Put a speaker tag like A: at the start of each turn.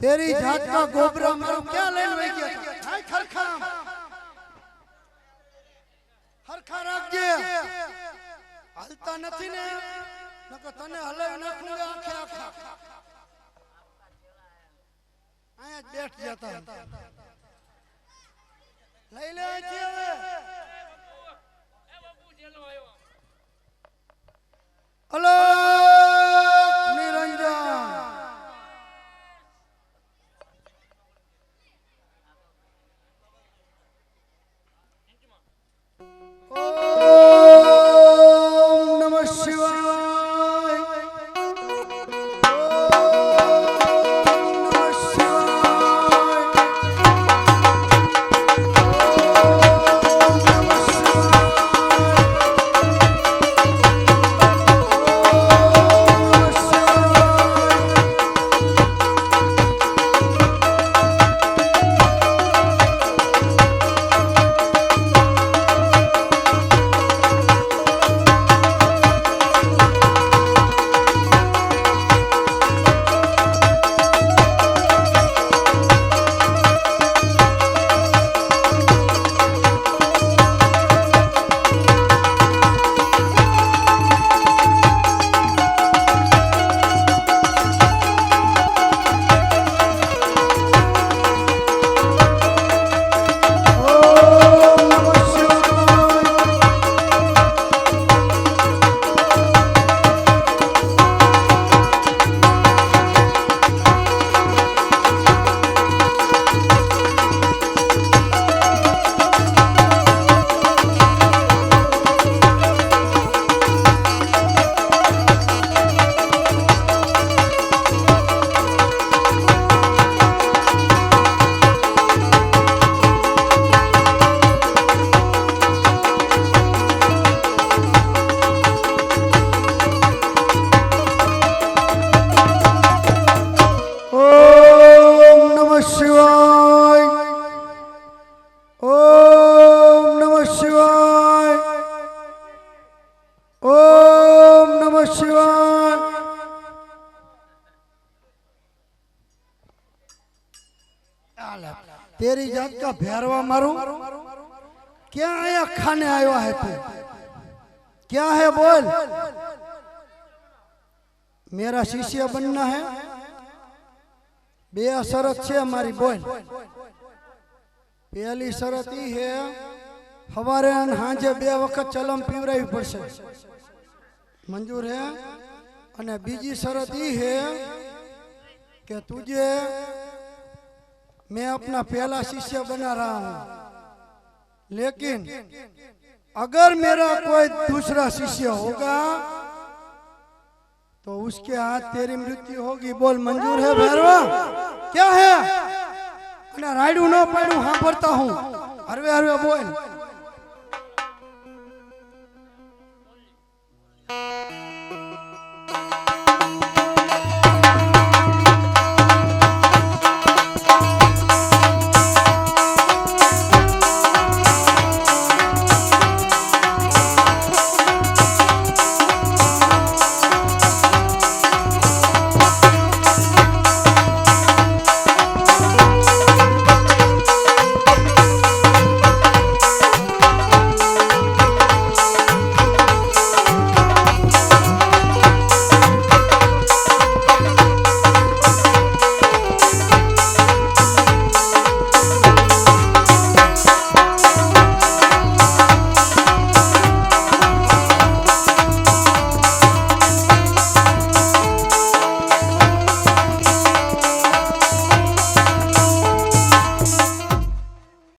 A: તેરી જાત કા ગોબરા મારો ક્યાં લઈને વહી ગયા હતા? હાય ખરખરામ. હરખા રાખજે હાલતા નથી ને? નકર તને હલે નાખું આખે આખા. અહીંયા બેઠ જતા હતા તેરી જાત કા ભેરવા મારું? ક્યાં આયા ખાને આવ્યા હે તું? ક્યાં હે બોલ? મેરા શિષ્ય બનના હે? બે શરત છે મારી બોલ. પહેલી શરત ઈ હે, હવારે અને સાંજે બે વખત ચલમ પીવરાવી પડશે. મંજૂર હે? અને બીજી શરત ઈ હે કે તુજે मैं अपना पहला शिष्य बना रहा हूं लेकिन अगर मेरा कोई दूसरा शिष्य होगा तो उसके हाथ तेरी मृत्यु होगी बोल मंजूर है भैरवा क्या है रायडू न पाडू हाँ भरता हूं हरवे हरवे बोल